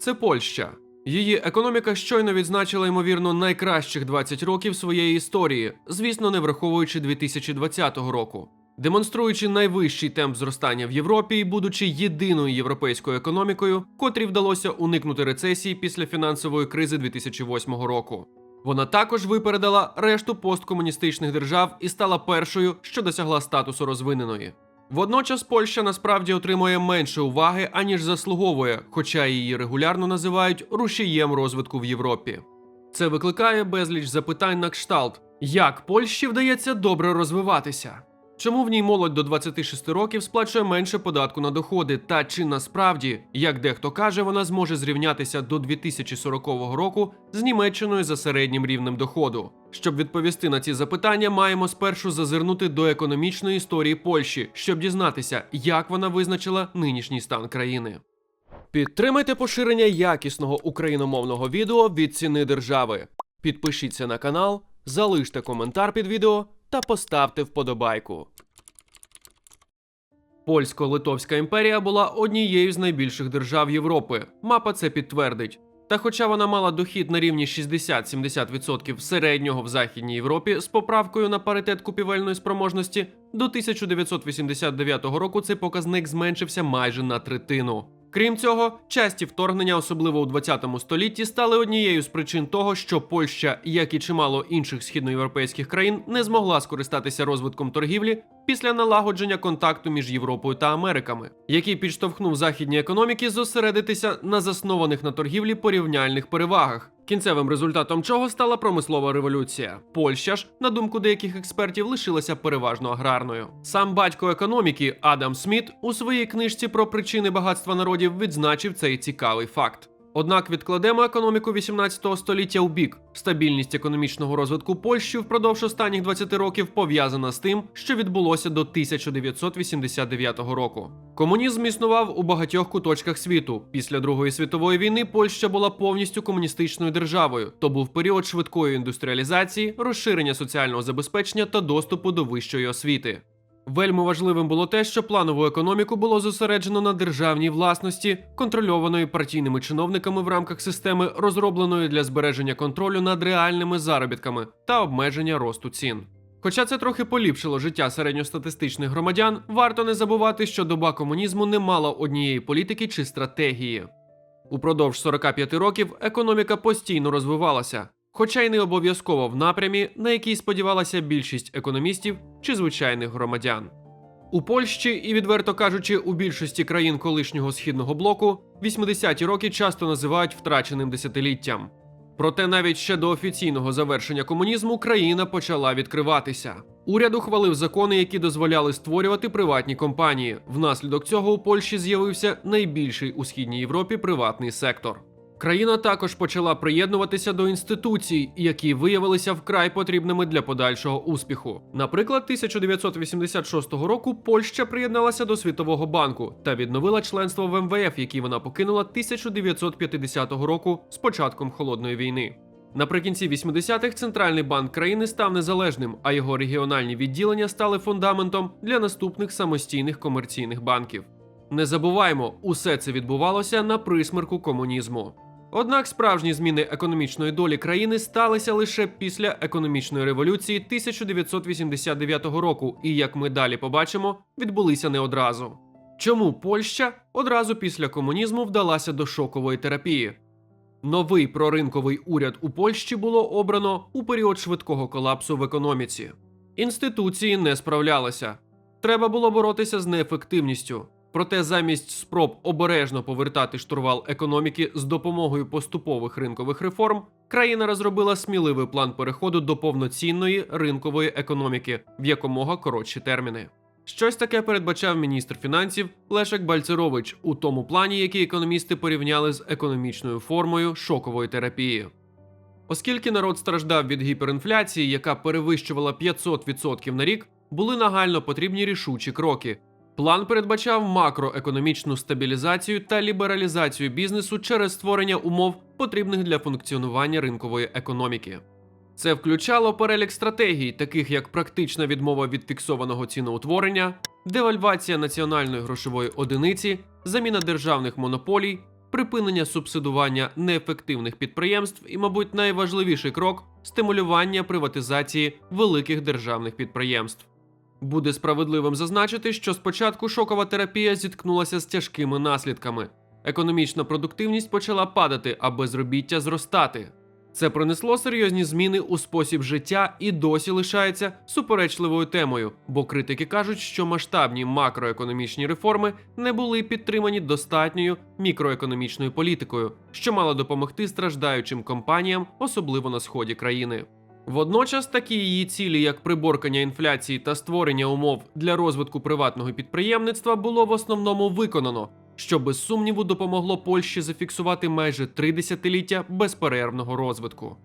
це Польща. Її економіка щойно відзначила ймовірно найкращих 20 років своєї історії, звісно, не враховуючи 2020 року. Демонструючи найвищий темп зростання в Європі і будучи єдиною європейською економікою, котрій вдалося уникнути рецесії після фінансової кризи 2008 року. Вона також випередила решту посткомуністичних держав і стала першою, що досягла статусу розвиненої. Водночас Польща насправді отримує менше уваги, аніж заслуговує, хоча її регулярно називають рушієм розвитку в Європі. Це викликає безліч запитань на кшталт, як Польщі вдається добре розвиватися. Чому в ній молодь до 26 років сплачує менше податку на доходи? Та чи насправді, як дехто каже, вона зможе зрівнятися до 2040 року з Німеччиною за середнім рівнем доходу? Щоб відповісти на ці запитання, маємо спершу зазирнути до економічної історії Польщі, щоб дізнатися, як вона визначила нинішній стан країни. Підтримайте поширення якісного україномовного відео від ціни держави. Підпишіться на канал, залиште коментар під відео та поставте вподобайку. Польсько-Литовська імперія була однією з найбільших держав Європи. Мапа це підтвердить. Та хоча вона мала дохід на рівні 60-70% середнього в Західній Європі з поправкою на паритет купівельної спроможності, до 1989 року цей показник зменшився майже на третину. Крім цього, часті вторгнення, особливо у 20 столітті, стали однією з причин того, що Польща, як і чимало інших східноєвропейських країн, не змогла скористатися розвитком торгівлі після налагодження контакту між Європою та Америками, який підштовхнув західні економіки зосередитися на заснованих на торгівлі порівняльних перевагах. Кінцевим результатом чого стала промислова революція. Польща ж, на думку деяких експертів, лишилася переважно аграрною. Сам батько економіки Адам Сміт у своїй книжці про причини багатства народів відзначив цей цікавий факт. Однак відкладемо економіку 18 століття у бік. Стабільність економічного розвитку Польщі впродовж останніх 20 років пов'язана з тим, що відбулося до 1989 року. Комунізм існував у багатьох куточках світу. Після Другої світової війни Польща була повністю комуністичною державою. То був період швидкої індустріалізації, розширення соціального забезпечення та доступу до вищої освіти. Вельми важливим було те, що планову економіку було зосереджено на державній власності, контрольованої партійними чиновниками в рамках системи, розробленої для збереження контролю над реальними заробітками та обмеження росту цін. Хоча це трохи поліпшило життя середньостатистичних громадян, варто не забувати, що доба комунізму не мала однієї політики чи стратегії. Упродовж 45 років економіка постійно розвивалася, хоча й не обов'язково в напрямі, на який сподівалася більшість економістів чи звичайних громадян. У Польщі і, відверто кажучи, у більшості країн колишнього східного блоку 80-ті роки часто називають втраченим десятиліттям. Проте навіть ще до офіційного завершення комунізму країна почала відкриватися. Уряд ухвалив закони, які дозволяли створювати приватні компанії. Внаслідок цього у Польщі з'явився найбільший у східній Європі приватний сектор. Країна також почала приєднуватися до інституцій, які виявилися вкрай потрібними для подальшого успіху. Наприклад, 1986 року Польща приєдналася до Світового банку та відновила членство в МВФ, який вона покинула 1950 року з початком холодної війни. Наприкінці 80-х центральний банк країни став незалежним, а його регіональні відділення стали фундаментом для наступних самостійних комерційних банків. Не забуваймо, усе це відбувалося на присмерку комунізму. Однак справжні зміни економічної долі країни сталися лише після економічної революції 1989 року, і як ми далі побачимо, відбулися не одразу. Чому Польща одразу після комунізму вдалася до шокової терапії? Новий проринковий уряд у Польщі було обрано у період швидкого колапсу в економіці. Інституції не справлялися. Треба було боротися з неефективністю. Проте замість спроб обережно повертати штурвал економіки з допомогою поступових ринкових реформ, країна розробила сміливий план переходу до повноцінної ринкової економіки в якомога коротші терміни. Щось таке передбачав міністр фінансів Лешек Бальцерович у тому плані, який економісти порівняли з економічною формою шокової терапії. Оскільки народ страждав від гіперінфляції, яка перевищувала 500% на рік, були нагально потрібні рішучі кроки. План передбачав макроекономічну стабілізацію та лібералізацію бізнесу через створення умов, потрібних для функціонування ринкової економіки. Це включало перелік стратегій, таких як практична відмова від фіксованого ціноутворення, девальвація національної грошової одиниці, заміна державних монополій, припинення субсидування неефективних підприємств і, мабуть, найважливіший крок стимулювання приватизації великих державних підприємств. Буде справедливим зазначити, що спочатку шокова терапія зіткнулася з тяжкими наслідками. Економічна продуктивність почала падати, а безробіття зростати. Це принесло серйозні зміни у спосіб життя і досі лишається суперечливою темою, бо критики кажуть, що масштабні макроекономічні реформи не були підтримані достатньою мікроекономічною політикою, що мала допомогти страждаючим компаніям, особливо на сході країни. Водночас такі її цілі, як приборкання інфляції та створення умов для розвитку приватного підприємництва, було в основному виконано, що без сумніву допомогло Польщі зафіксувати майже три десятиліття безперервного розвитку.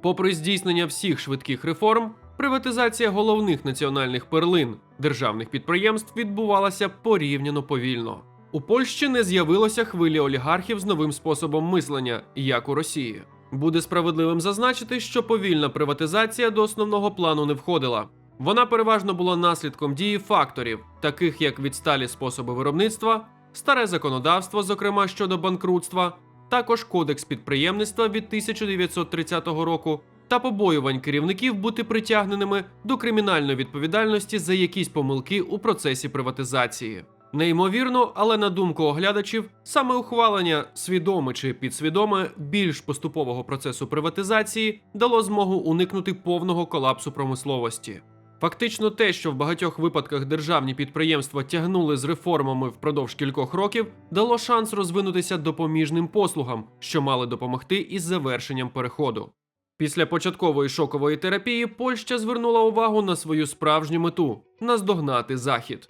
Попри здійснення всіх швидких реформ, приватизація головних національних перлин державних підприємств відбувалася порівняно повільно. У Польщі не з'явилося хвилі олігархів з новим способом мислення, як у Росії. Буде справедливим зазначити, що повільна приватизація до основного плану не входила. Вона переважно була наслідком дії факторів, таких як відсталі способи виробництва, старе законодавство, зокрема щодо банкрутства, також кодекс підприємництва від 1930 року та побоювань керівників бути притягненими до кримінальної відповідальності за якісь помилки у процесі приватизації. Неймовірно, але на думку оглядачів, саме ухвалення свідоме чи підсвідоме більш поступового процесу приватизації дало змогу уникнути повного колапсу промисловості. Фактично, те, що в багатьох випадках державні підприємства тягнули з реформами впродовж кількох років, дало шанс розвинутися допоміжним послугам, що мали допомогти із завершенням переходу. Після початкової шокової терапії Польща звернула увагу на свою справжню мету наздогнати захід.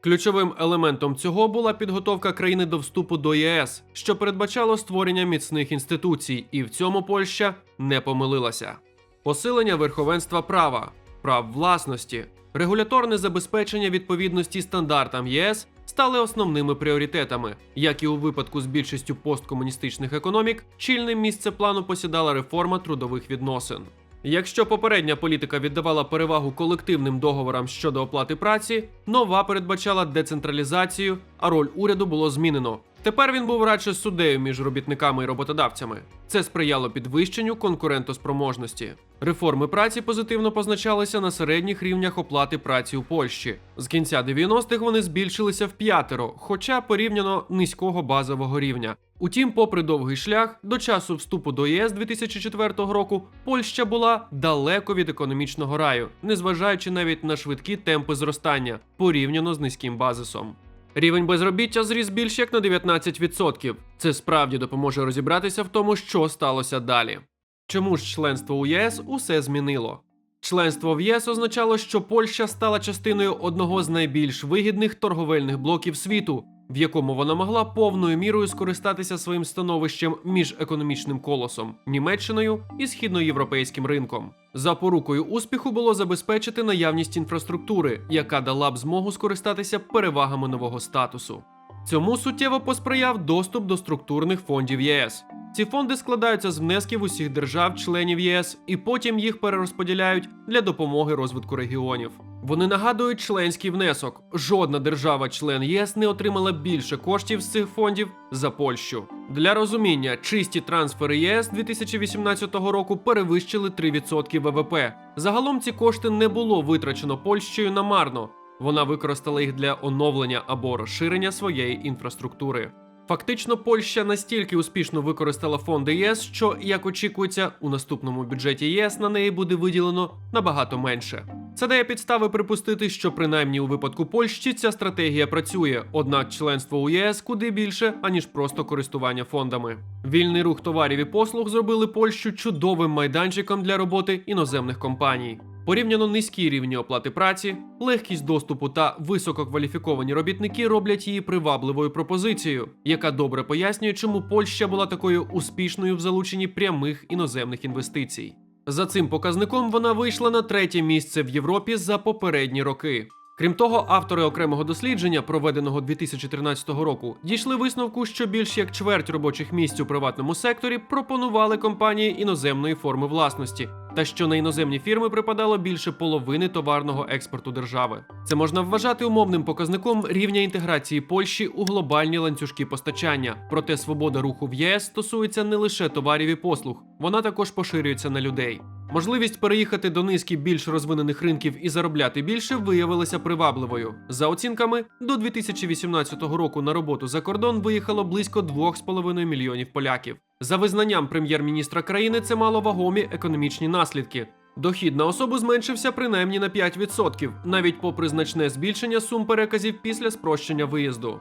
Ключовим елементом цього була підготовка країни до вступу до ЄС, що передбачало створення міцних інституцій, і в цьому Польща не помилилася. Посилення верховенства права, прав власності, регуляторне забезпечення відповідності стандартам ЄС стали основними пріоритетами. Як і у випадку з більшістю посткомуністичних економік, чільне місце плану посідала реформа трудових відносин. Якщо попередня політика віддавала перевагу колективним договорам щодо оплати праці, нова передбачала децентралізацію, а роль уряду було змінено. Тепер він був радше суддею між робітниками і роботодавцями. Це сприяло підвищенню конкурентоспроможності. Реформи праці позитивно позначалися на середніх рівнях оплати праці у Польщі. З кінця 90-х вони збільшилися в п'ятеро, хоча порівняно низького базового рівня. Утім, попри довгий шлях, до часу вступу до ЄС 2004 року Польща була далеко від економічного раю, незважаючи навіть на швидкі темпи зростання порівняно з низьким базисом. Рівень безробіття зріс більш як на 19%. Це справді допоможе розібратися в тому, що сталося далі. Чому ж членство у ЄС усе змінило? Членство в ЄС означало, що Польща стала частиною одного з найбільш вигідних торговельних блоків світу, в якому вона могла повною мірою скористатися своїм становищем між економічним колосом Німеччиною і східноєвропейським ринком. Запорукою успіху було забезпечити наявність інфраструктури, яка дала б змогу скористатися перевагами нового статусу. Цьому суттєво посприяв доступ до структурних фондів ЄС. Ці фонди складаються з внесків усіх держав-членів ЄС і потім їх перерозподіляють для допомоги розвитку регіонів. Вони нагадують членський внесок. Жодна держава-член ЄС не отримала більше коштів з цих фондів за Польщу. Для розуміння, чисті трансфери ЄС 2018 року перевищили 3% ВВП. Загалом ці кошти не було витрачено Польщею намарно. Вона використала їх для оновлення або розширення своєї інфраструктури. Фактично, Польща настільки успішно використала фонди ЄС, що, як очікується, у наступному бюджеті ЄС на неї буде виділено набагато менше. Це дає підстави припустити, що принаймні у випадку Польщі ця стратегія працює, однак членство у ЄС куди більше, аніж просто користування фондами. Вільний рух товарів і послуг зробили Польщу чудовим майданчиком для роботи іноземних компаній. Порівняно низькі рівні оплати праці, легкість доступу та висококваліфіковані робітники роблять її привабливою пропозицією, яка добре пояснює, чому Польща була такою успішною в залученні прямих іноземних інвестицій. За цим показником вона вийшла на третє місце в Європі за попередні роки. Крім того, автори окремого дослідження, проведеного 2013 року, дійшли висновку, що більш як чверть робочих місць у приватному секторі пропонували компанії іноземної форми власності, та що на іноземні фірми припадало більше половини товарного експорту держави. Це можна вважати умовним показником рівня інтеграції Польщі у глобальні ланцюжки постачання. Проте свобода руху в ЄС стосується не лише товарів і послуг, вона також поширюється на людей. Можливість переїхати до низки більш розвинених ринків і заробляти більше виявилася привабливою. За оцінками, до 2018 року на роботу за кордон виїхало близько 2,5 мільйонів поляків. За визнанням прем'єр-міністра країни, це мало вагомі економічні наслідки. Дохід на особу зменшився принаймні на 5%, навіть попри значне збільшення сум переказів після спрощення виїзду.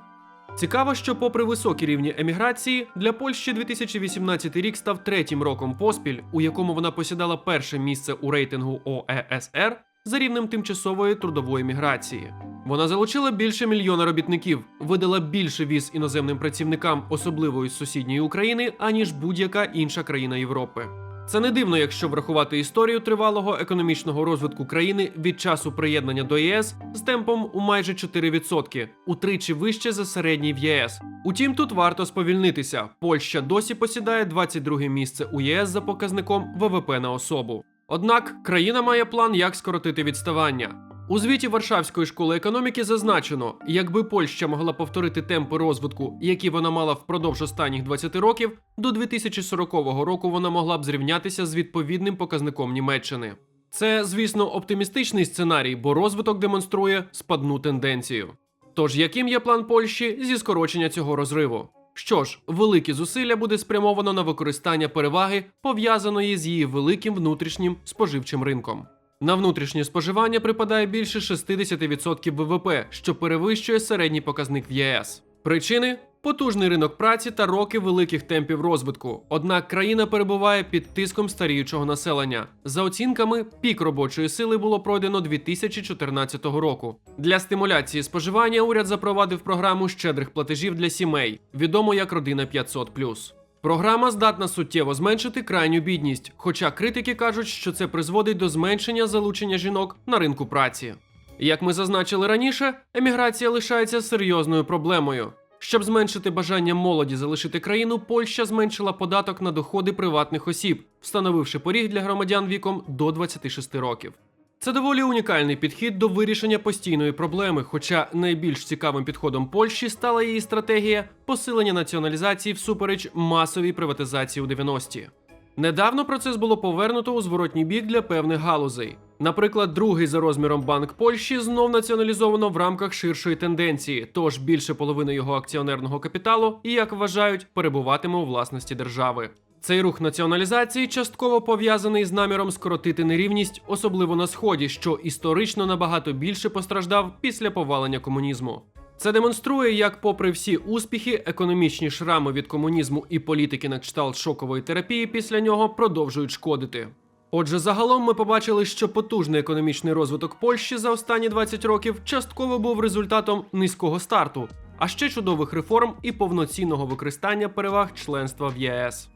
Цікаво, що, попри високі рівні еміграції, для Польщі 2018 рік став третім роком поспіль, у якому вона посідала перше місце у рейтингу ОЕСР за рівнем тимчасової трудової міграції. Вона залучила більше мільйона робітників, видала більше віз іноземним працівникам, особливо із сусідньої України, аніж будь-яка інша країна Європи. Це не дивно, якщо врахувати історію тривалого економічного розвитку країни від часу приєднання до ЄС з темпом у майже 4%, утричі вище за середній в ЄС. Утім, тут варто сповільнитися. Польща досі посідає 22 місце у ЄС за показником ВВП на особу. Однак країна має план, як скоротити відставання. У звіті Варшавської школи економіки зазначено, якби Польща могла повторити темпи розвитку, які вона мала впродовж останніх 20 років, до 2040 року вона могла б зрівнятися з відповідним показником Німеччини. Це, звісно, оптимістичний сценарій, бо розвиток демонструє спадну тенденцію. Тож, яким є план Польщі зі скорочення цього розриву? Що ж, великі зусилля буде спрямовано на використання переваги, пов'язаної з її великим внутрішнім споживчим ринком. На внутрішнє споживання припадає більше 60% ВВП, що перевищує середній показник в ЄС. Причини потужний ринок праці та роки великих темпів розвитку. Однак країна перебуває під тиском старіючого населення. За оцінками, пік робочої сили було пройдено 2014 року. Для стимуляції споживання уряд запровадив програму щедрих платежів для сімей, відому як родина 500+. Програма здатна суттєво зменшити крайню бідність, хоча критики кажуть, що це призводить до зменшення залучення жінок на ринку праці. Як ми зазначили раніше, еміграція лишається серйозною проблемою. Щоб зменшити бажання молоді залишити країну, Польща зменшила податок на доходи приватних осіб, встановивши поріг для громадян віком до 26 років. Це доволі унікальний підхід до вирішення постійної проблеми. Хоча найбільш цікавим підходом Польщі стала її стратегія посилення націоналізації всупереч масовій приватизації у 90-ті. Недавно процес було повернуто у зворотній бік для певних галузей. Наприклад, другий за розміром банк Польщі знов націоналізовано в рамках ширшої тенденції, тож більше половини його акціонерного капіталу, і як вважають, перебуватиме у власності держави. Цей рух націоналізації частково пов'язаний з наміром скоротити нерівність, особливо на сході, що історично набагато більше постраждав після повалення комунізму. Це демонструє, як, попри всі успіхи, економічні шрами від комунізму і політики на кшталт шокової терапії після нього продовжують шкодити. Отже, загалом ми побачили, що потужний економічний розвиток Польщі за останні 20 років частково був результатом низького старту, а ще чудових реформ і повноцінного використання переваг членства в ЄС.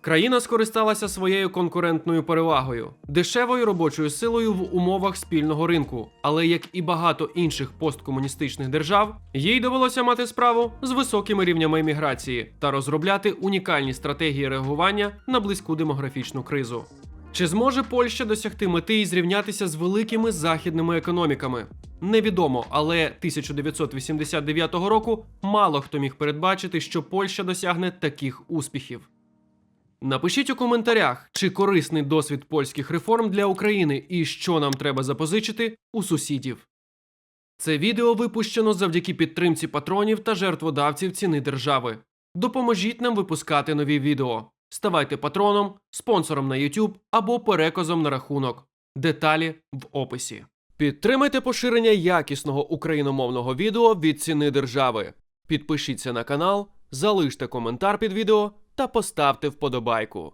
Країна скористалася своєю конкурентною перевагою, дешевою робочою силою в умовах спільного ринку. Але як і багато інших посткомуністичних держав, їй довелося мати справу з високими рівнями еміграції та розробляти унікальні стратегії реагування на близьку демографічну кризу. Чи зможе Польща досягти мети і зрівнятися з великими західними економіками? Невідомо, але 1989 року мало хто міг передбачити, що Польща досягне таких успіхів. Напишіть у коментарях, чи корисний досвід польських реформ для України і що нам треба запозичити у сусідів. Це відео випущено завдяки підтримці патронів та жертводавців ціни держави. Допоможіть нам випускати нові відео. Ставайте патроном, спонсором на YouTube або переказом на рахунок. Деталі в описі. Підтримайте поширення якісного україномовного відео від ціни держави. Підпишіться на канал, залиште коментар під відео та поставте вподобайку.